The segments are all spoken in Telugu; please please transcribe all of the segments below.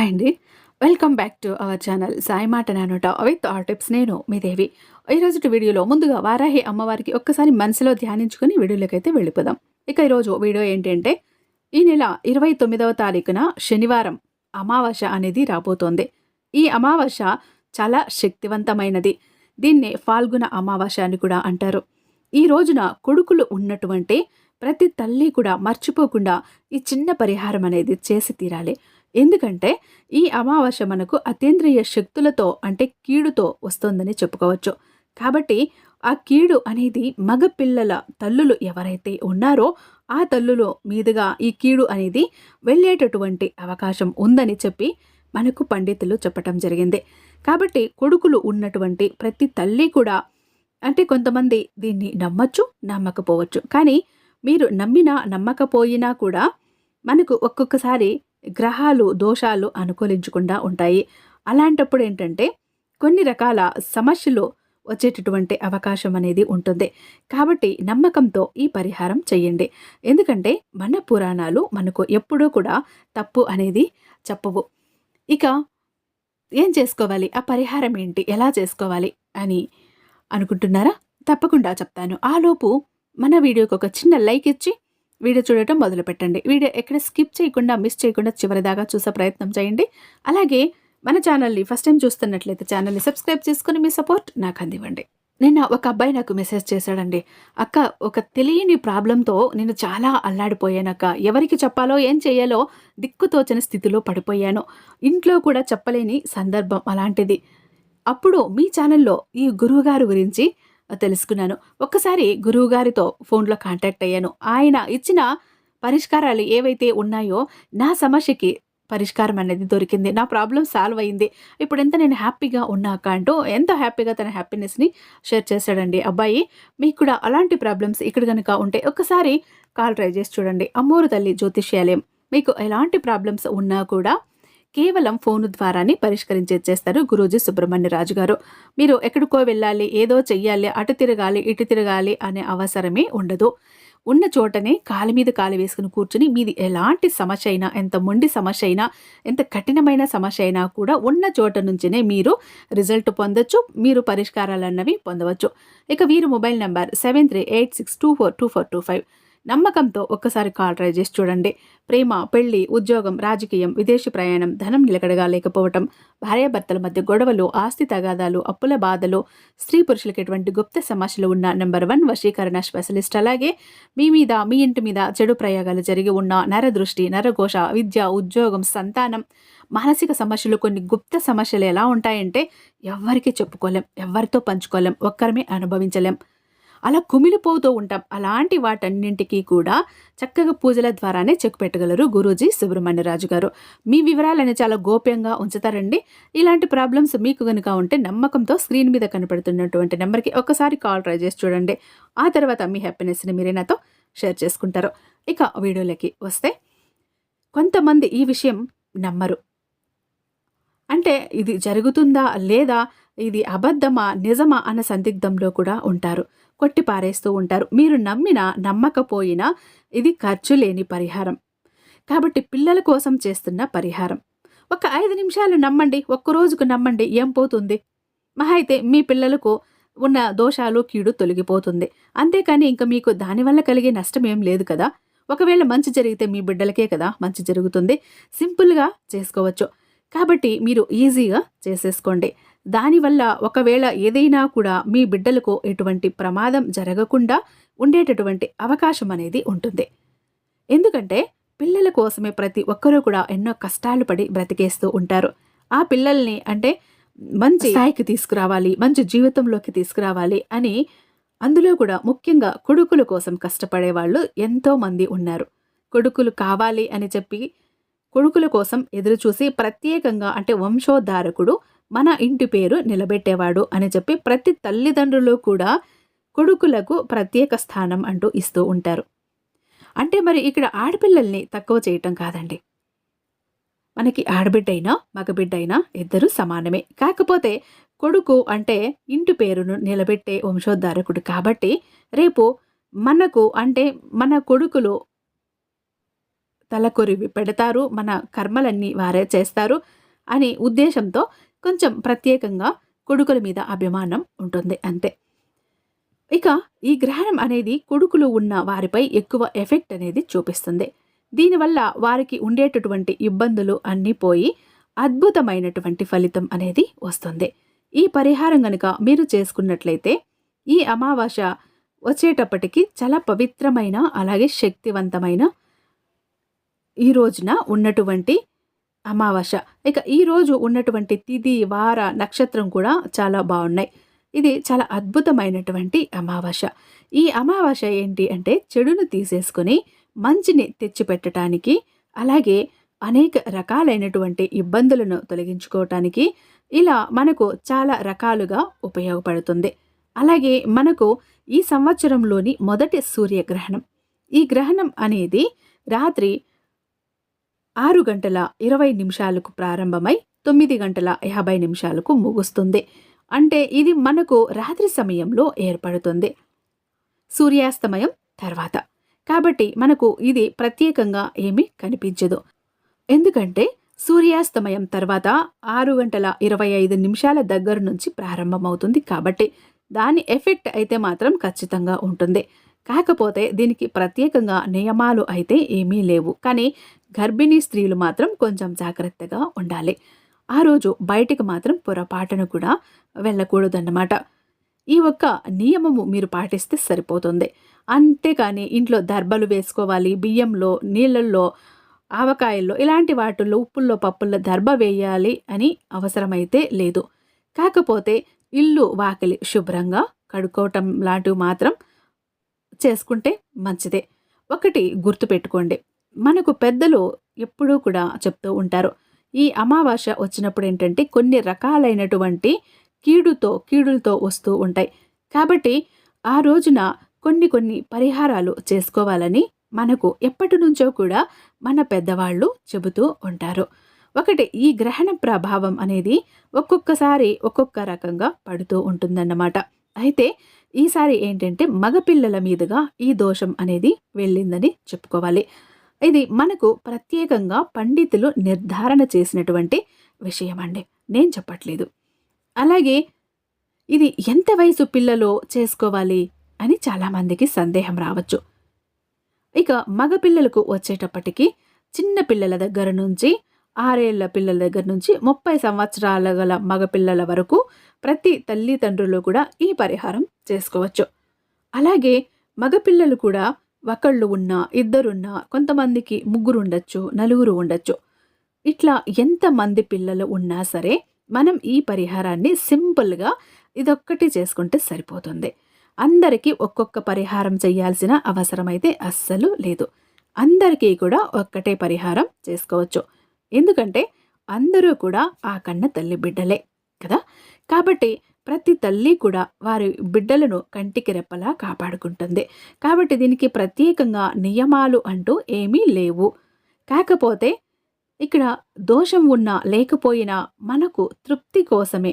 హాయ్ అండి. Welcome back to our channel Sai మాట నానోట విత్ ఆర్ టిప్స్ నేను మీ దేవి. ఈరోజు వీడియోలో ముందుగా వారాహి అమ్మవారికి ఒక్కసారి మనసులో ధ్యానించుకుని వీడియోలోకి అయితే వెళ్ళిపోదాం. ఇక ఈరోజు వీడియో ఏంటంటే ఈ నెల ఇరవై తొమ్మిదవ తారీఖున శనివారం అమావాస్య అనేది రాబోతోంది. ఈ అమావాస్య చాలా శక్తివంతమైనది. దీన్నే ఫాల్గుణ అమావాస్య అని కూడా అంటారు. ఈ రోజున కొడుకులు ఉన్నటువంటి ప్రతి తల్లి కూడా మర్చిపోకుండా ఈ చిన్న పరిహారం అనేది చేసి తీరాలి. ఎందుకంటే ఈ అమావాస్య మనకు అతీంద్రియ శక్తులతో అంటే కీడుతో వస్తుందని చెప్పుకోవచ్చు. కాబట్టి ఆ కీడు అనేది మగ పిల్లల తల్లులు ఎవరైతే ఉన్నారో ఆ తల్లులు మీదుగా ఈ కీడు అనేది వెళ్ళేటటువంటి అవకాశం ఉందని చెప్పి మనకు పండితులు చెప్పటం జరిగింది. కాబట్టి కొడుకులు ఉన్నటువంటి ప్రతి తల్లి కూడా అంటే కొంతమంది దీన్ని నమ్మచ్చు నమ్మకపోవచ్చు. కానీ మీరు నమ్మినా నమ్మకపోయినా కూడా మనకు ఒక్కొక్కసారి గ్రహాలు దోషాలు అనుకూలించకుండా ఉంటాయి. అలాంటప్పుడు ఏంటంటే కొన్ని రకాల సమస్యలు వచ్చేటటువంటి అవకాశం అనేది ఉంటుంది. కాబట్టి నమ్మకంతో ఈ పరిహారం చేయండి. ఎందుకంటే మన పురాణాలు మనకు ఎప్పుడూ కూడా తప్పు అనేది చెప్పవు. ఇక ఏం చేసుకోవాలి? ఆ పరిహారం ఏంటి? ఎలా చేసుకోవాలి? అని అనుకుంటున్నారా? తప్పకుండా చెప్తాను. ఆలోపు మన వీడియోకి ఒక చిన్న లైక్ ఇచ్చి వీడియో చూడటం మొదలుపెట్టండి. వీడియో ఎక్కడ స్కిప్ చేయకుండా మిస్ చేయకుండా చివరిదాకా చూసే ప్రయత్నం చేయండి. అలాగే మన ఛానల్ని ఫస్ట్ టైం చూస్తున్నట్లయితే ఛానల్ని సబ్స్క్రైబ్ చేసుకుని మీ సపోర్ట్ నాకు అందివ్వండి. నిన్న ఒక అబ్బాయి నాకు మెసేజ్ చేశాడండి. అక్క ఒక తెలియని ప్రాబ్లంతో నేను చాలా అల్లాడిపోయానక్క ఎవరికి చెప్పాలో ఏం చేయాలో దిక్కుతోచని స్థితిలో పడిపోయాను. ఇంట్లో కూడా చెప్పలేని సందర్భం అలాంటిది. అప్పుడు మీ ఛానల్లో ఈ గురువుగారు గురించి తెలుసుకున్నాను. ఒక్కసారి గురువుగారితో ఫోన్లో కాంటాక్ట్ అయ్యాను. ఆయన ఇచ్చిన పరిష్కారాలు ఏవైతే ఉన్నాయో నా సమస్యకి పరిష్కారం అనేది దొరికింది. నా ప్రాబ్లం సాల్వ్ అయింది. ఇప్పుడు ఎంత నేను హ్యాపీగా ఉన్నాక అంటూ ఎంత హ్యాపీగా తన హ్యాపీనెస్ని షేర్ చేశాడండి. అబ్బాయి మీకు కూడా అలాంటి ప్రాబ్లమ్స్ ఇక్కడ కనుక ఉంటే ఒక్కసారి కాల్ ట్రై చేసి చూడండి. అమ్మోరు తల్లి జ్యోతిష్యాలయం మీకు ఎలాంటి ప్రాబ్లమ్స్ ఉన్నా కూడా కేవలం ఫోను ద్వారానే పరిష్కరించేస్తారు గురూజీ సుబ్రహ్మణ్య రాజు గారు. మీరు ఎక్కడికో వెళ్ళాలి ఏదో చెయ్యాలి అటు తిరగాలి ఇటు తిరగాలి అనే అవసరమే ఉండదు. ఉన్న చోటనే కాలి మీద కాలు వేసుకుని కూర్చుని మీది ఎలాంటి సమస్య అయినా ఎంత మొండి సమస్య అయినా ఎంత కఠినమైన సమస్య అయినా కూడా ఉన్న చోట నుంచినే మీరు రిజల్ట్ పొందొచ్చు మీరు పరిష్కారాలు అన్నవి పొందవచ్చు. ఇక వీరు mobile number seven three eight six two four two four two five. నమ్మకంతో ఒక్కసారి కాల్ ట్రై చేసి చూడండి. ప్రేమ పెళ్ళి ఉద్యోగం రాజకీయం విదేశీ ప్రయాణం ధనం నిలకడగా లేకపోవటం భార్యాభర్తల మధ్య గొడవలు ఆస్తి తగాదాలు అప్పుల బాధలు స్త్రీ పురుషులకు ఎటువంటి గుప్త సమస్యలు ఉన్న నెంబర్ వన్ వశీకరణ స్పెషలిస్ట్. అలాగే మీ మీద మీ ఇంటి మీద చెడు ప్రయోగాలు జరిగి ఉన్న నరదృష్టి నరఘోష విద్య ఉద్యోగం సంతానం మానసిక సమస్యలు కొన్ని గుప్త సమస్యలు ఎలా ఉంటాయంటే ఎవ్వరికీ చెప్పుకోలేం ఎవరితో పంచుకోలేం ఒక్కరమే అనుభవించలేం. అలా కుమిలిపోతూ ఉంటాం. అలాంటి వాటన్నింటికీ కూడా చక్కగా పూజల ద్వారానే చెక్ పెట్టగలరు గురూజీ సుబ్రహ్మణ్యరాజు గారు. మీ వివరాలని చాలా గోప్యంగా ఉంచుతారండి. ఇలాంటి ప్రాబ్లమ్స్ మీకు కనుక ఉంటే నమ్మకంతో స్క్రీన్ మీద కనపడుతున్నటువంటి నెంబర్కి ఒకసారి కాల్ ట్రై చేసి చూడండి. ఆ తర్వాత మీ హ్యాపీనెస్ని మీరే నాతో షేర్ చేసుకుంటారు. ఇక వీడియోలకి వస్తే కొంతమంది ఈ విషయం నమ్మరు. అంటే ఇది జరుగుతుందా లేదా? ఇది అబద్ధమా? నిజమా? అన్న సందిగ్ధంలో కూడా ఉంటారు. కొట్టి పారేస్తూ ఉంటారు. మీరు నమ్మినా నమ్మకపోయినా ఇది ఖర్చు లేని పరిహారం. కాబట్టి పిల్లల కోసం చేస్తున్న పరిహారం. ఒక ఐదు నిమిషాలు నమ్మండి ఒక్క రోజుకు నమ్మండి ఏం పోతుంది? మహా అయితే మీ పిల్లలకు ఉన్న దోషాలు కీడు తొలగిపోతుంది. అంతేకాని ఇంకా మీకు దానివల్ల కలిగే నష్టం ఏం లేదు కదా. ఒకవేళ మంచి జరిగితే మీ బిడ్డలకే కదా మంచి జరుగుతుంది. సింపుల్గా చేసుకోవచ్చు. కాబట్టి మీరు ఈజీగా చేసేసుకోండి. దానివల్ల ఒకవేళ ఏదైనా కూడా మీ బిడ్డలకు ఎటువంటి ప్రమాదం జరగకుండా ఉండేటటువంటి అవకాశం అనేది ఉంటుంది. ఎందుకంటే పిల్లల కోసమే ప్రతి ఒక్కరూ కూడా ఎన్నో కష్టాలు పడి బ్రతికేస్తూ ఉంటారు. ఆ పిల్లల్ని అంటే మంచి స్థాయికి తీసుకురావాలి మంచి జీవితంలోకి తీసుకురావాలి అని అందులో కూడా ముఖ్యంగా కొడుకుల కోసం కష్టపడే వాళ్ళు ఎంతోమంది ఉన్నారు. కొడుకులు కావాలి అని చెప్పి కొడుకుల కోసం ఎదురుచూసి ప్రత్యేకంగా అంటే వంశోద్ధారకుడు మన ఇంటి పేరు నిలబెట్టేవాడు అని చెప్పి ప్రతి తల్లిదండ్రులు కూడా కొడుకులకు ప్రత్యేక స్థానం అంటూ ఇస్తూ ఉంటారు. అంటే మరి ఇక్కడ ఆడపిల్లల్ని తక్కువ చేయటం కాదండి. మనకి ఆడబిడ్డైనా మగబిడ్డైనా ఇద్దరు సమానమే. కాకపోతే కొడుకు అంటే ఇంటి పేరును నిలబెట్టే వంశోద్ధారకుడు కాబట్టి రేపు మనకు అంటే మన కొడుకులు తలకొరివి పెడతారు మన కర్మలన్నీ వారే చేస్తారు అనే ఉద్దేశంతో కొంచెం ప్రత్యేకంగా కొడుకుల మీద అభిమానం ఉంటుంది అంతే. ఇక ఈ గ్రహణం అనేది కొడుకులు ఉన్న వారిపై ఎక్కువ ఎఫెక్ట్ అనేది చూపిస్తుంది. దీనివల్ల వారికి ఉండేటటువంటి ఇబ్బందులు అన్నీ పోయి అద్భుతమైనటువంటి ఫలితం అనేది వస్తుంది. ఈ పరిహారం గనుక మీరు చేసుకున్నట్లయితే ఈ అమావాస్య వచ్చేటప్పటికి చాలా పవిత్రమైన అలాగే శక్తివంతమైన ఈ రోజున ఉన్నటువంటి అమావాస్య. ఇక ఈరోజు ఉన్నటువంటి తిథి వార నక్షత్రం కూడా చాలా బాగున్నాయి. ఇది చాలా అద్భుతమైనటువంటి అమావాస్య. ఈ అమావాస్య ఏంటి అంటే చెడును తీసేసుకొని మంచిని తెచ్చిపెట్టడానికి అలాగే అనేక రకాలైనటువంటి ఇబ్బందులను తొలగించుకోవటానికి ఇలా మనకు చాలా రకాలుగా ఉపయోగపడుతుంది. అలాగే మనకు ఈ సంవత్సరంలోని మొదటి సూర్యగ్రహణం. ఈ గ్రహణం అనేది రాత్రి ఆరు గంటల ఇరవై నిమిషాలకు ప్రారంభమై తొమ్మిది గంటల యాభై నిమిషాలకు ముగుస్తుంది. అంటే ఇది మనకు రాత్రి సమయంలో ఏర్పడుతుంది. సూర్యాస్తమయం తర్వాత. కాబట్టి మనకు ఇది ప్రత్యేకంగా ఏమీ కనిపించదు. ఎందుకంటే సూర్యాస్తమయం తర్వాత ఆరు గంటల ఇరవై ఐదు నిమిషాల దగ్గర నుంచి ప్రారంభమవుతుంది కాబట్టి దాని ఎఫెక్ట్ అయితే మాత్రం ఖచ్చితంగా ఉంటుంది. కాకపోతే దీనికి ప్రత్యేకంగా నియమాలు అయితే ఏమీ లేవు. కానీ గర్భిణీ స్త్రీలు మాత్రం కొంచెం జాగ్రత్తగా ఉండాలి. ఆ రోజు బయటికి మాత్రం పొరపాటును కూడా వెళ్ళకూడదన్నమాట. ఈ ఒక్క నియమము మీరు పాటిస్తే సరిపోతుంది. అంతేకాని ఇంట్లో దర్బలు వేసుకోవాలి. బియ్యంలో నీళ్ళల్లో ఆవకాయల్లో ఇలాంటి వాటిల్లో ఉప్పుల్లో పప్పుల్లో దర్భ వేయాలి అని అవసరమైతే లేదు. కాకపోతే ఇల్లు వాకిలి శుభ్రంగా కడుక్కోవటం లాంటివి మాత్రం చేసుకుంటే మంచిదే. ఒకటి గుర్తుపెట్టుకోండి. మనకు పెద్దలు ఎప్పుడూ కూడా చెప్తూ ఉంటారు. ఈ అమావాస్య వచ్చినప్పుడు ఏంటంటే కొన్ని రకాలైనటువంటి కీడుతో కీడులతో వస్తూ ఉంటాయి. కాబట్టి ఆ రోజున కొన్ని కొన్ని పరిహారాలు చేసుకోవాలని మనకు ఎప్పటి నుంచో కూడా మన పెద్దవాళ్ళు చెబుతూ ఉంటారు. ఒకటి ఈ గ్రహణ ప్రభావం అనేది ఒక్కొక్కసారి ఒక్కొక్క రకంగా పడుతూ ఉంటుందన్నమాట. అయితే ఈసారి ఏంటంటే మగపిల్లల మీదుగా ఈ దోషం అనేది వెళ్ళిందని చెప్పుకోవాలి. ఇది మనకు ప్రత్యేకంగా పండితులు నిర్ధారణ చేసినటువంటి విషయం అండి నేను చెప్పట్లేదు. అలాగే ఇది ఎంత వయసు పిల్లలో చేసుకోవాలి అని చాలామందికి సందేహం రావచ్చు. ఇక మగపిల్లలకు వచ్చేటప్పటికి చిన్న పిల్లల దగ్గర నుంచి ఆరేళ్ళ పిల్లల దగ్గర నుంచి ముప్పై సంవత్సరాల గల మగపిల్లల వరకు ప్రతి తల్లిదండ్రులు కూడా ఈ పరిహారం చేసుకోవచ్చు. అలాగే మగపిల్లలు కూడా ఒకళ్ళు ఉన్నా ఇద్దరున్నా కొంతమందికి ముగ్గురు ఉండొచ్చు నలుగురు ఉండొచ్చు. ఇట్లా ఎంతమంది పిల్లలు ఉన్నా సరే మనం ఈ పరిహారాన్ని సింపుల్గా ఇదొక్కటి చేసుకుంటే సరిపోతుంది. అందరికీ ఒక్కొక్క పరిహారం చేయాల్సిన అవసరం అయితే అస్సలు లేదు. అందరికీ కూడా ఒక్కటే పరిహారం చేసుకోవచ్చు. ఎందుకంటే అందరూ కూడా ఆ కన్న తల్లి బిడ్డలే కదా. కాబట్టి ప్రతి తల్లి కూడా వారి బిడ్డలను కంటికి రెప్పలా కాపాడుకుంటుంది. కాబట్టి దీనికి ప్రత్యేకంగా నియమాలు అంటూ ఏమీ లేవు. కాకపోతే ఇక్కడ దోషం ఉన్నా లేకపోయినా మనకు తృప్తి కోసమే.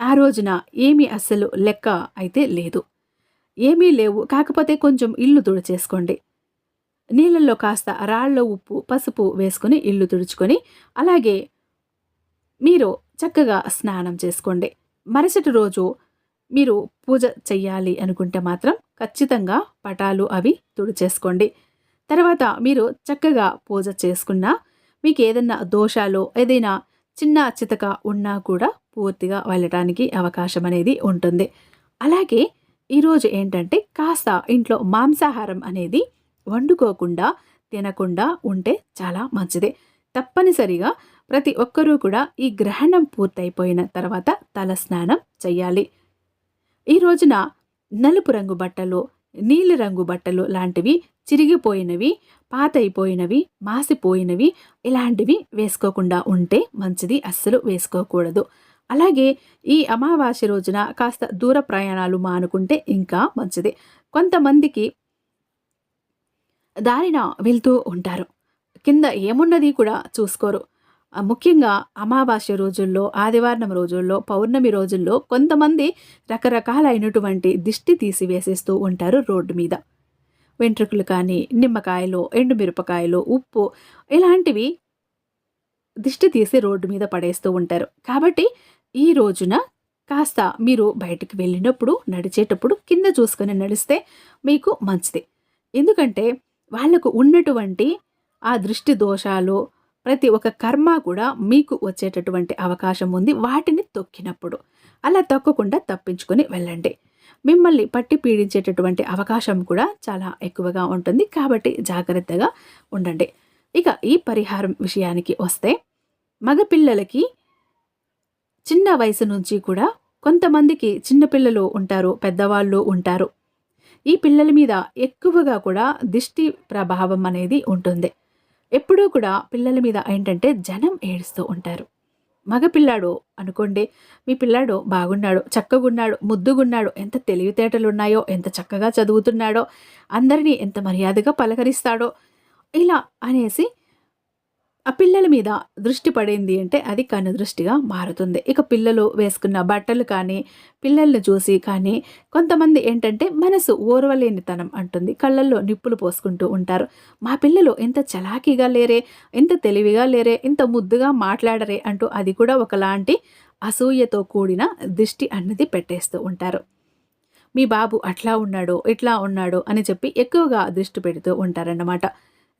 ఆ రోజున ఏమీ అస్సలు లెక్క అయితే లేదు. ఏమీ లేవు. కాకపోతే కొంచెం ఇల్లు తుడిచేసుకోండి. నీళ్ళల్లో కాస్త రాళ్ళ ఉప్పు పసుపు వేసుకొని ఇల్లు తుడుచుకొని అలాగే మీరు చక్కగా స్నానం చేసుకోండి. మరుసటి రోజు మీరు పూజ చెయ్యాలి అనుకుంటే మాత్రం ఖచ్చితంగా పటాలు అవి తుడిచేసుకోండి. తర్వాత మీరు చక్కగా పూజ చేసుకున్నా మీకు ఏదైనా దోషాలు ఏదైనా చిన్న చితక ఉన్నా కూడా పూర్తిగా వెళ్ళటానికి అవకాశం అనేది ఉంటుంది. అలాగే ఈరోజు ఏంటంటే కాస్త ఇంట్లో మాంసాహారం అనేది వండుకోకుండా తినకుండా ఉంటే చాలా మంచిది. తప్పనిసరిగా ప్రతి ఒక్కరూ కూడా ఈ గ్రహణం పూర్తయిపోయిన తర్వాత తల స్నానం చెయ్యాలి. ఈ రోజున నలుపు రంగు బట్టలు నీలి రంగు బట్టలు లాంటివి చిరిగిపోయినవి పాతైపోయినవి మాసిపోయినవి ఇలాంటివి వేసుకోకుండా ఉంటే మంచిది అస్సలు వేసుకోకూడదు. అలాగే ఈ అమావాస్య రోజున కాస్త దూర ప్రయాణాలు మానుకుంటే ఇంకా మంచిది. కొంతమందికి దారిన వెళ్తూ ఉంటారు. కింద ఏమున్నది కూడా చూసుకోరు. ముఖ్యంగా అమావాస్య రోజుల్లో ఆదివారం రోజుల్లో పౌర్ణమి రోజుల్లో కొంతమంది రకరకాలైనటువంటి దిష్టి తీసివేసేస్తూ ఉంటారు రోడ్డు మీద. వెంట్రుకలు కానీ నిమ్మకాయలు ఎండుమిరపకాయలు ఉప్పు ఇలాంటివి దిష్టి తీసి రోడ్డు మీద పడేస్తూ ఉంటారు. కాబట్టి ఈ రోజున కాస్త మీరు బయటికి వెళ్ళినప్పుడు నడిచేటప్పుడు కింద చూసుకొని నడిస్తే మీకు మంచిది. ఎందుకంటే వాళ్ళకు ఉన్నటువంటి ఆ దృష్టి దోషాలు ప్రతి ఒక్క కర్మ కూడా మీకు వచ్చేటటువంటి అవకాశం ఉంది. వాటిని తొక్కినప్పుడు. అలా తొక్కకుండా తప్పించుకొని వెళ్ళండి. మిమ్మల్ని పట్టి పీడించేటటువంటి అవకాశం కూడా చాలా ఎక్కువగా ఉంటుంది. కాబట్టి జాగ్రత్తగా ఉండండి. ఇక ఈ పరిహారం విషయానికి వస్తే మగపిల్లలకి చిన్న వయసు నుంచి కూడా కొంతమందికి చిన్నపిల్లలు ఉంటారు పెద్దవాళ్ళు ఉంటారు. ఈ పిల్లల మీద ఎక్కువగా కూడా దిష్టి ప్రభావం అనేది ఉంటుంది. ఎప్పుడూ కూడా పిల్లల మీద ఏంటంటే జనం ఏడుస్తూ ఉంటారు. మగపిల్లాడు అనుకోండి మీ పిల్లాడు బాగున్నాడు చక్కగున్నాడు ముద్దుగున్నాడు ఎంత తెలివితేటలు ఉన్నాయో ఎంత చక్కగా చదువుతున్నాడో అందరినీ ఎంత మర్యాదగా పలకరిస్తాడో ఇలా అనేసి పిల్లల మీద దృష్టి పడింది అంటే అది కన్ను దృష్టిగా మారుతుంది. ఇక పిల్లలు వేసుకున్న బట్టలు కానీ పిల్లల్ని చూసి కానీ కొంతమంది ఏంటంటే మనసు ఓర్వలేనితనం అంటుంది. కళ్ళల్లో నిప్పులు పోసుకుంటూ ఉంటారు. మా పిల్లలు ఎంత చలాకీగా లేరే ఎంత తెలివిగా లేరే ఇంత ముద్దుగా మాట్లాడరే అంటూ అది కూడా ఒకలాంటి అసూయతో కూడిన దృష్టి అన్నది పెట్టేస్తూ ఉంటారు. మీ బాబు అట్లా ఉన్నాడు ఇట్లా ఉన్నాడు అని చెప్పి ఎక్కువగా దృష్టి పెడుతూ ఉంటారన్నమాట.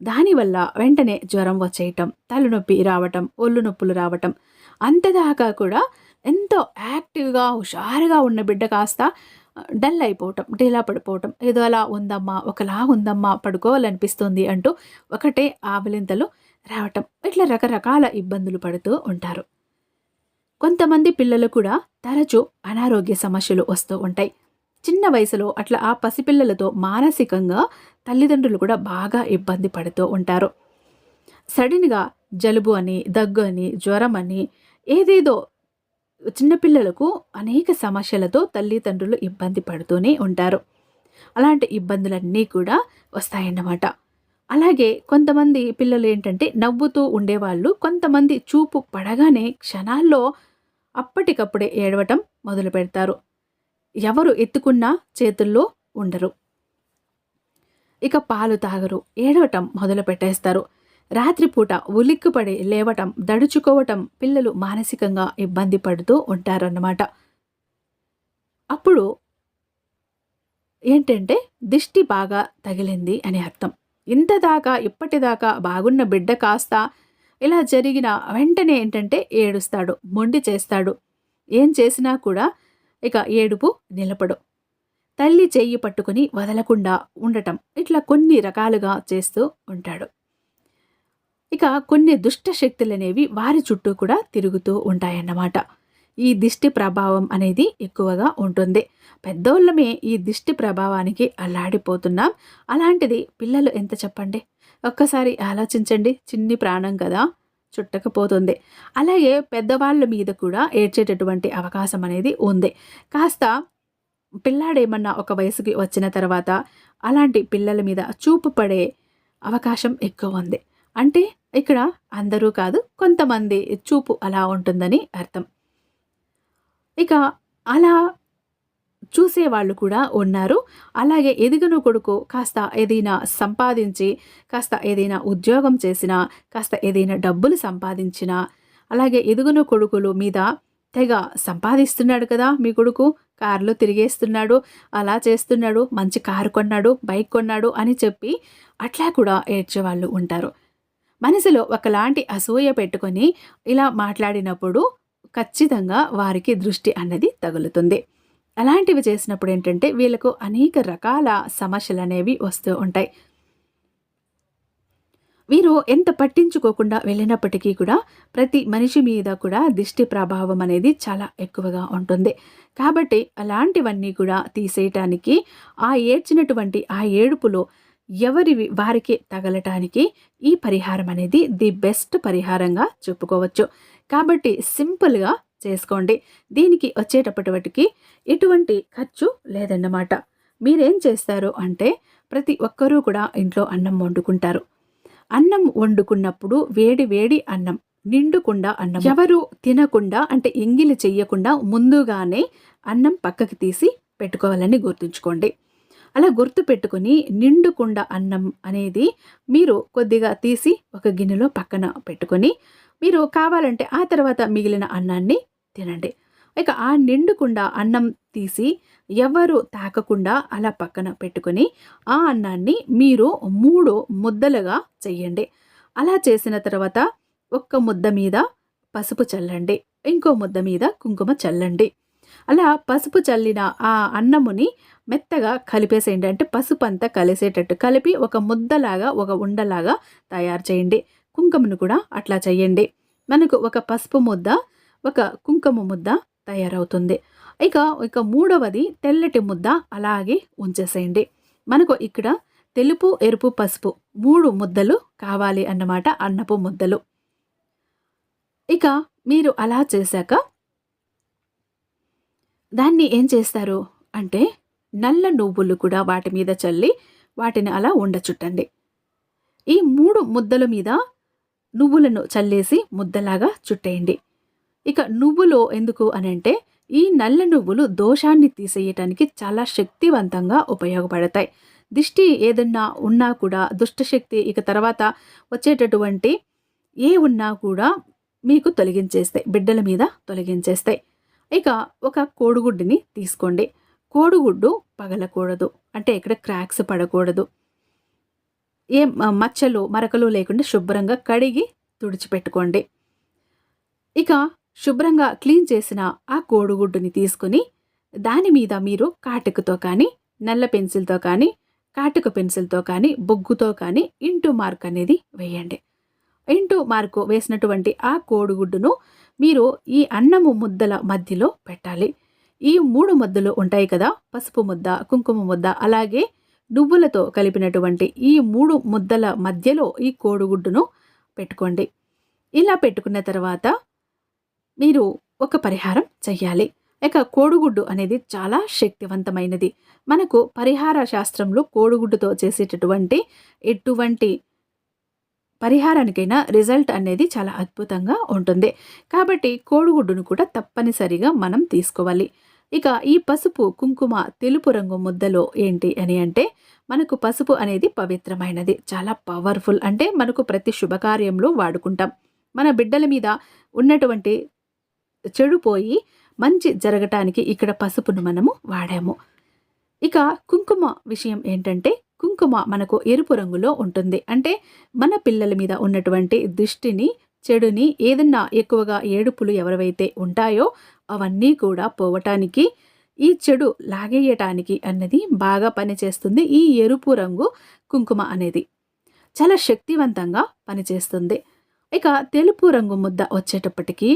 దానివల్ల వెంటనే జ్వరం వచ్చేయటం తలనొప్పి రావటం ఒళ్ళు నొప్పులు రావటం. అంతదాకా కూడా ఎంతో యాక్టివ్గా హుషారుగా ఉన్న బిడ్డ కాస్త డల్ అయిపోవటం డీలా పడిపోవటం. ఏదో అలా ఉందమ్మా ఒకలా ఉందమ్మా పడుకోవాలనిపిస్తుంది అంటూ ఒకటే ఆవలింతలు రావటం. ఇట్లా రకరకాల ఇబ్బందులు పడుతూ ఉంటారు. కొంతమంది పిల్లలు కూడా తరచూ అనారోగ్య సమస్యలు వస్తూ ఉంటాయి. చిన్న వయసులో అట్లా ఆ పసిపిల్లలతో మానసికంగా తల్లిదండ్రులు కూడా బాగా ఇబ్బంది పడుతూ ఉంటారు. సడన్గా జలుబు అని దగ్గు అని జ్వరం అని ఏదేదో చిన్నపిల్లలకు అనేక సమస్యలతో తల్లిదండ్రులు ఇబ్బంది పడుతూనే ఉంటారు. అలాంటి ఇబ్బందులన్నీ కూడా వస్తాయన్నమాట. అలాగే కొంతమంది పిల్లలు ఏంటంటే నవ్వుతూ ఉండేవాళ్ళు కొంతమంది చూపు పడగానే క్షణాల్లో అప్పటికప్పుడే ఏడవటం మొదలు పెడతారు ఎవరు ఎత్తుకున్నా చేతుల్లో ఉండరు. ఇక పాలు తాగరు. ఏడవటం మొదలు పెట్టేస్తారు. రాత్రిపూట ఉలిక్కుపడి లేవటం దడుచుకోవటం పిల్లలు మానసికంగా ఇబ్బంది పడుతూ ఉంటారన్నమాట. అప్పుడు ఏంటంటే దిష్టి బాగా తగిలింది అని అర్థం. ఇంతదాకా ఇప్పటిదాకా బాగున్న బిడ్డ కాస్త ఇలా జరిగిన వెంటనే ఏంటంటే ఏడుస్తాడు మొండి చేస్తాడు. ఏం చేసినా కూడా ఇక ఏడుపు నిలపడు. తల్లి చెయ్యి పట్టుకుని వదలకుండా ఉండటం ఇట్లా కొన్ని రకాలుగా చేస్తూ ఉంటాడు. ఇక కొన్ని దుష్ట శక్తులనేవి వారి చుట్టూ కూడా తిరుగుతూ ఉంటాయన్నమాట. ఈ దిష్టి ప్రభావం అనేది ఎక్కువగా ఉంటుంది. పెద్దోళ్ళమే ఈ దిష్టి ప్రభావానికి అల్లాడిపోతున్నాం అలాంటిది పిల్లలు ఎంత చెప్పండి? ఒక్కసారి ఆలోచించండి. చిన్ని ప్రాణం కదా. చుట్టకపోతుంది. అలాగే పెద్దవాళ్ళ మీద కూడా ఏడ్చేటటువంటి అవకాశం అనేది ఉంది. కాస్త పిల్లాడేమన్నా ఒక వయసుకి వచ్చిన తర్వాత అలాంటి పిల్లల మీద చూపు పడే అవకాశం ఎక్కువ ఉంది. అంటే ఇక్కడ అందరూ కాదు కొంతమంది చూపు అలా ఉంటుందని అర్థం. ఇక అలా చూసేవాళ్ళు కూడా ఉన్నారు. అలాగే ఎదిగిన కొడుకు కాస్త ఏదైనా సంపాదించి కాస్త ఏదైనా ఉద్యోగం చేసినా కాస్త ఏదైనా డబ్బులు సంపాదించినా అలాగే ఎదుగును కొడుకులు మీద తెగ సంపాదిస్తున్నాడు కదా మీ కొడుకు. కారులో తిరిగేస్తున్నాడు అలా చేస్తున్నాడు మంచి కారు కొన్నాడు బైక్ కొన్నాడు అని చెప్పి అట్లా కూడా ఏడ్చేవాళ్ళు ఉంటారు. మనసులో ఒకలాంటి అసూయ పెట్టుకొని ఇలా మాట్లాడినప్పుడు ఖచ్చితంగా వారికి దృష్టి అన్నది తగులుతుంది. అలాంటివి చేసినప్పుడు ఏంటంటే వీళ్ళకు అనేక రకాల సమస్యలు అనేవి వస్తూ ఉంటాయి. వీరు ఎంత పట్టించుకోకుండా వెళ్ళినప్పటికీ కూడా ప్రతి మనిషి మీద కూడా దిష్టి ప్రభావం అనేది చాలా ఎక్కువగా ఉంటుంది. కాబట్టి అలాంటివన్నీ కూడా తీసేయటానికి ఆ ఏడ్చినటువంటి ఆ ఏడుపులో ఎవరి వారికి తగలటానికి ఈ పరిహారం అనేది ది బెస్ట్ పరిహారంగా చెప్పుకోవచ్చు. కాబట్టి సింపుల్గా చేసుకోండి. దీనికి వచ్చేటప్పటికి ఎటువంటి ఖర్చు లేదన్నమాట. మీరేం చేస్తారు అంటే ప్రతి ఒక్కరూ కూడా ఇంట్లో అన్నం వండుకుంటారు. అన్నం వండుకున్నప్పుడు వేడి వేడి అన్నం నిండుకుండా అన్నం ఎవరు తినకుండా అంటే ఎంగిలి చెయ్యకుండా ముందుగానే అన్నం పక్కకి తీసి పెట్టుకోవాలని గుర్తుంచుకోండి. అలా గుర్తు పెట్టుకుని నిండుకుండా అన్నం అనేది మీరు కొద్దిగా తీసి ఒక గిన్నెలో పక్కన పెట్టుకొని మీరు కావాలంటే ఆ తర్వాత మిగిలిన అన్నాన్ని తినండి. ఇక ఆ నిండుకుండా అన్నం తీసి ఎవరు తాకకుండా అలా పక్కన పెట్టుకొని ఆ అన్నాన్ని మీరు మూడు ముద్దలుగా చెయ్యండి. అలా చేసిన తర్వాత ఒక్క ముద్ద మీద పసుపు చల్లండి. ఇంకో ముద్ద మీద కుంకుమ చల్లండి. అలా పసుపు చల్లిన ఆ అన్నముని మెత్తగా కలిపేసేయండి. అంటే పసుపు అంతా కలిసేటట్టు కలిపి ఒక ముద్దలాగా ఒక ఉండలాగా తయారు చేయండి. కుంకుమను కూడా అట్లా చేయండి మనకు ఒక పసుపు ముద్ద ఒక కుంకుమ ముద్ద తయారవుతుంది. ఇక ఇక మూడవది తెల్లటి ముద్ద అలాగే ఉంచేసేయండి. మనకు ఇక్కడ తెలుపు ఎరుపు పసుపు మూడు ముద్దలు కావాలి అన్నమాట అన్నపు ముద్దలు. ఇక మీరు అలా చేశాక దాన్ని ఏం చేస్తారు అంటే నల్ల నువ్వులు కూడా వాటి మీద చల్లి వాటిని అలా ఉండచుట్టండి ఈ మూడు ముద్దల మీద నువ్వులను చల్లేసి ముద్దలాగా చుట్టేయండి. ఇక నువ్వులో ఎందుకు అని అంటే ఈ నల్ల నువ్వులు దోషాన్ని తీసేయటానికి చాలా శక్తివంతంగా ఉపయోగపడతాయి. దిష్టి ఏదన్నా ఉన్నా కూడా దుష్టశక్తి ఇక తర్వాత వచ్చేటటువంటి ఏ ఉన్నా కూడా మీకు తొలగించేస్తాయి బిడ్డల మీద తొలగించేస్తాయి. ఇక ఒక కోడిగుడ్డుని తీసుకోండి. కోడిగుడ్డు పగలకూడదు అంటే ఇక్కడ క్రాక్స్ పడకూడదు. ఏ మచ్చలు మరకలు లేకుండా శుభ్రంగా కడిగి తుడిచిపెట్టుకోండి. ఇక శుభ్రంగా క్లీన్ చేసిన ఆ కోడిగుడ్డుని తీసుకుని దాని మీద మీరు కాటుకతో కానీ నల్ల పెన్సిల్తో కానీ కాటుక పెన్సిల్తో కానీ బొగ్గుతో కానీ ఇంటూ మార్క్ అనేది వేయండి. ఇంటూ మార్కు వేసినటువంటి ఆ కోడిగుడ్డును మీరు ఈ అన్నము ముద్దల మధ్యలో పెట్టాలి. ఈ మూడు ముద్దలు ఉంటాయి కదా పసుపు ముద్ద కుంకుమ ముద్ద అలాగే నువ్వులతో కలిపినటువంటి ఈ మూడు ముద్దల మధ్యలో ఈ కోడిగుడ్డును పెట్టుకోండి. ఇలా పెట్టుకున్న తర్వాత మీరు ఒక పరిహారం చెయ్యాలి. ఇక కోడిగుడ్డు అనేది చాలా శక్తివంతమైనది. మనకు పరిహార శాస్త్రంలో కోడిగుడ్డుతో చేసేటటువంటి ఎటువంటి పరిహారానికైనా రిజల్ట్ అనేది చాలా అద్భుతంగా ఉంటుంది. కాబట్టి కోడిగుడ్డును కూడా తప్పనిసరిగా మనం తీసుకోవాలి. ఇక ఈ పసుపు కుంకుమ తెలుపు రంగు ముద్దలో ఏంటి అని అంటే మనకు పసుపు అనేది పవిత్రమైనది. చాలా పవర్ఫుల్ అంటే మనకు ప్రతి శుభకార్యంలో వాడుకుంటాం. మన బిడ్డల మీద ఉన్నటువంటి చెడు పోయి మంచి జరగటానికి ఇక్కడ పసుపును మనము వాడాము. ఇక కుంకుమ విషయం ఏంటంటే కుంకుమ మనకు ఎరుపు రంగులో ఉంటుంది. అంటే మన పిల్లల మీద ఉన్నటువంటి దృష్టిని చెడుని ఏదన్నా ఎక్కువగా ఏడుపులు ఎవరివైతే ఉంటాయో అవన్నీ కూడా పోవటానికి ఈ చెడు లాగేయటానికి అన్నది బాగా పనిచేస్తుంది. ఈ ఎరుపు రంగు కుంకుమ అనేది చాలా శక్తివంతంగా పనిచేస్తుంది. ఇక తెలుపు రంగు ముద్ద వచ్చేటప్పటికీ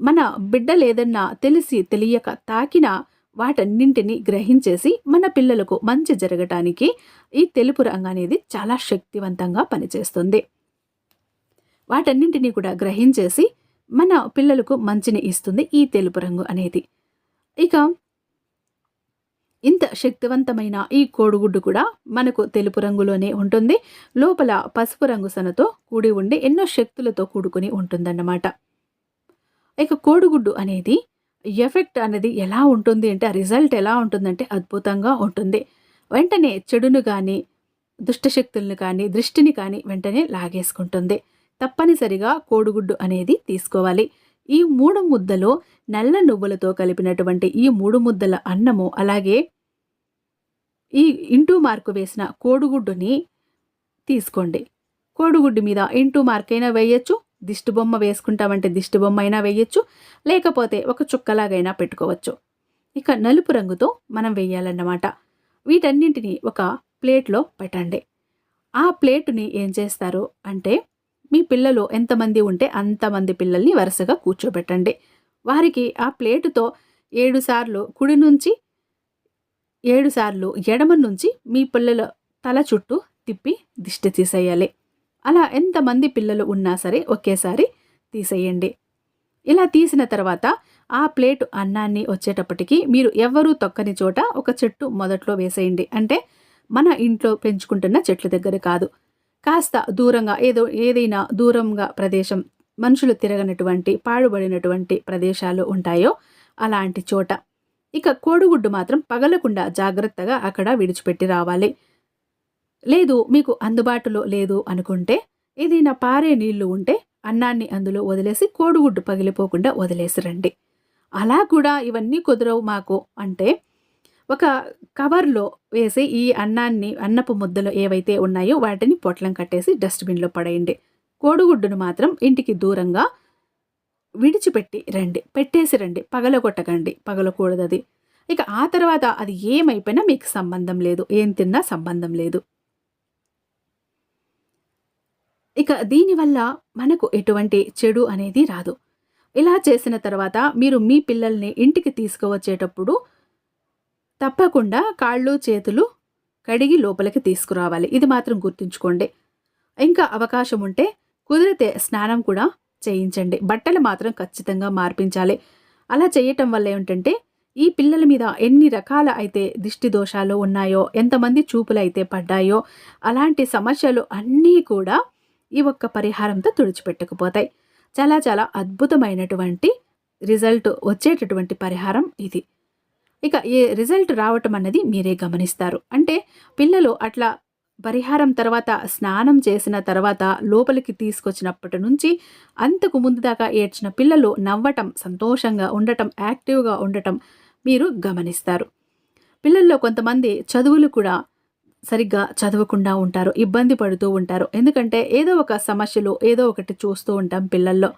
మన బిడ్డలు ఏదన్నా తెలిసి తెలియక తాకిన వాటన్నింటిని గ్రహించేసి మన పిల్లలకు మంచి జరగటానికి ఈ తెలుపు రంగు అనేది చాలా శక్తివంతంగా పనిచేస్తుంది. వాటన్నింటినీ కూడా గ్రహించేసి మన పిల్లలకు మంచిని ఇస్తుంది ఈ తెలుపు రంగు అనేది. ఇక ఇంత శక్తివంతమైన ఈ కోడిగుడ్డు కూడా మనకు తెలుపు రంగులోనే ఉంటుంది. లోపల పసుపు రంగు సనతో కూడి ఉండి ఎన్నో శక్తులతో కూడుకుని ఉంటుందన్నమాట. ఇక కోడిగుడ్డు అనేది ఎఫెక్ట్ అనేది ఎలా ఉంటుంది అంటే ఆ రిజల్ట్ ఎలా ఉంటుందంటే అద్భుతంగా ఉంటుంది. వెంటనే చెడును కానీ దుష్టశక్తులను కానీ దృష్టిని కానీ వెంటనే లాగేసుకుంటుంది. తప్పనిసరిగా కోడిగుడ్డు అనేది తీసుకోవాలి. ఈ మూడు ముద్దలో నల్ల నువ్వులతో కలిపినటువంటి ఈ మూడు ముద్దల అన్నము అలాగే ఈ ఇంటూ మార్కు వేసిన కోడిగుడ్డుని తీసుకోండి. కోడిగుడ్డు మీద ఇంటూ మార్క్ అయినా వేయచ్చు దిష్టి బొమ్మ వేసుకుంటామంటే దిష్టి బొమ్మ అయినా వేయచ్చు లేకపోతే ఒక చుక్కలాగైనా పెట్టుకోవచ్చు. ఇక నలుపు రంగుతో మనం వేయాలన్నమాట. వీటన్నింటినీ ఒక ప్లేట్లో పెట్టండి. ఆ ప్లేటుని ఏం చేస్తారు అంటే మీ పిల్లలు ఎంతమంది ఉంటే అంతమంది పిల్లల్ని వరుసగా కూర్చోబెట్టండి. వారికి ఆ ప్లేటుతో ఏడు సార్లు కుడి నుంచి ఏడు సార్లు ఎడమ నుంచి మీ పిల్లల తల చుట్టూ తిప్పి దిష్టి తీసేయాలి. అలా ఎంతమంది పిల్లలు ఉన్నా సరే ఒకేసారి తీసేయండి. ఇలా తీసిన తర్వాత ఆ ప్లేట్ అన్నాన్ని వచ్చేటప్పటికి మీరు ఎవరూ తొక్కని చోట ఒక చెట్టు మొదట్లో వేసేయండి. అంటే మన ఇంట్లో పెంచుకుంటున్న చెట్ల దగ్గర కాదు. కాస్త దూరంగా ఏదో ఏదైనా దూరంగా ప్రదేశం మనుషులు తిరగనటువంటి పాడుబడినటువంటి ప్రదేశాలు ఉంటాయో అలాంటి చోట. ఇక కోడిగుడ్డు మాత్రం పగలకుండా జాగ్రత్తగా అక్కడ విడిచిపెట్టి రావాలి. లేదు మీకు అందుబాటులో లేదు అనుకుంటే ఏదైనా పారే నీళ్ళు ఉంటే అన్నాన్ని అందులో వదిలేసి కోడిగుడ్డు పగిలిపోకుండా వదిలేసి రండి. అలా కూడా ఇవన్నీ కుదరవు మాకు అంటే ఒక కవర్లో వేసి ఈ అన్నాన్ని అన్నపు ముద్దలు ఏవైతే ఉన్నాయో వాటిని పొట్లం కట్టేసి డస్ట్బిన్లో పడేయండి. కోడిగుడ్డును మాత్రం ఇంటికి దూరంగా విడిచిపెట్టి రండి. పెట్టేసి రండి. పగలగొట్టకండి. పగలకూడదు అది ఇక ఆ తర్వాత అది ఏమైపోయినా మీకు సంబంధం లేదు. ఏం తిన్నా సంబంధం లేదు. ఇక దీనివల్ల మనకు ఎటువంటి చెడు అనేది రాదు. ఇలా చేసిన తర్వాత మీరు మీ పిల్లల్ని ఇంటికి తీసుకువచ్చేటప్పుడు తప్పకుండా కాళ్ళు చేతులు కడిగి లోపలికి తీసుకురావాలి. ఇది మాత్రం గుర్తుంచుకోండి. ఇంకా అవకాశం ఉంటే కుదిరితే స్నానం కూడా చేయించండి. బట్టలు మాత్రం ఖచ్చితంగా మార్పించాలి. అలా చేయటం వల్ల ఏమిటంటే ఈ పిల్లల మీద ఎన్ని రకాల అయితే దిష్టి దోషాలు ఉన్నాయో ఎంతమంది చూపులు అయితే పడ్డాయో అలాంటి సమస్యలు అన్నీ కూడా ఈ ఒక్క పరిహారంతో తుడిచిపెట్టకపోతాయి. చాలా చాలా అద్భుతమైనటువంటి రిజల్ట్ వచ్చేటటువంటి పరిహారం ఇది. ఇక ఏ రిజల్ట్ రావటం అన్నది మీరే గమనిస్తారు. అంటే పిల్లలు అట్లా పరిహారం తర్వాత స్నానం చేసిన తర్వాత లోపలికి తీసుకొచ్చినప్పటి నుంచి అంతకు ముందు దాకా ఏడ్చిన పిల్లలు నవ్వటం సంతోషంగా ఉండటం యాక్టివ్గా ఉండటం మీరు గమనిస్తారు. పిల్లల్లో కొంతమంది చదువులు కూడా సరిగ్గా చదవకుండా ఉంటారు ఇబ్బంది పడుతూ ఉంటారు. ఎందుకంటే ఏదో ఒక సమస్యలు ఏదో ఒకటి చూస్తూ ఉంటాం పిల్లల్లో.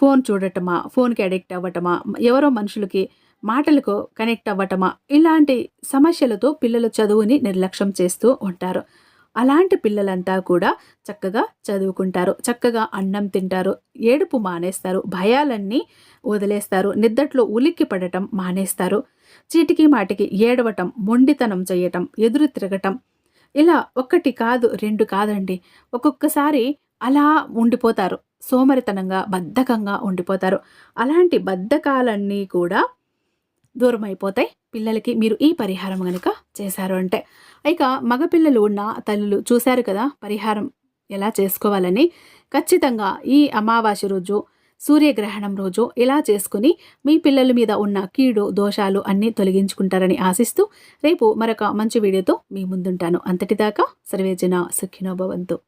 ఫోన్ చూడటమా ఫోన్కి అడిక్ట్ అవ్వటమా ఎవరో మనుషులకి మాటలకు కనెక్ట్ అవ్వటమా? ఇలాంటి సమస్యలతో పిల్లల చదువుని నిర్లక్ష్యం చేస్తూ ఉంటారు. అలాంటి పిల్లలంతా కూడా చక్కగా చదువుకుంటారు. చక్కగా అన్నం తింటారు. ఏడుపు మానేస్తారు. భయాలన్నీ వదిలేస్తారు. నిద్దట్లో ఉలిక్కి పడటం మానేస్తారు. చీటికి మాటికి ఏడవటం మొండితనం చేయటం ఎదురు తిరగటం. ఇలా ఒక్కటి కాదు రెండు కాదండి. ఒక్కొక్కసారి అలా ఉండిపోతారు. సోమరితనంగా బద్ధకంగా ఉండిపోతారు. అలాంటి బద్ధకాలన్నీ కూడా దూరం అయిపోతాయి పిల్లలకి మీరు ఈ పరిహారం కనుక చేశారు అంటే. ఇక మగపిల్లలు ఉన్న తల్లులు చూశారు కదా పరిహారం ఎలా చేసుకోవాలని. ఖచ్చితంగా ఈ అమావాస్య రోజు సూర్యగ్రహణం రోజు ఇలా చేసుకుని మీ పిల్లల మీద ఉన్న కీడు దోషాలు అన్నీ తొలగించుకుంటారని ఆశిస్తూ రేపు మరొక మంచి వీడియోతో మీ ముందుంటాను. అంతటిదాకా సర్వేజన సుఖినోభవంతు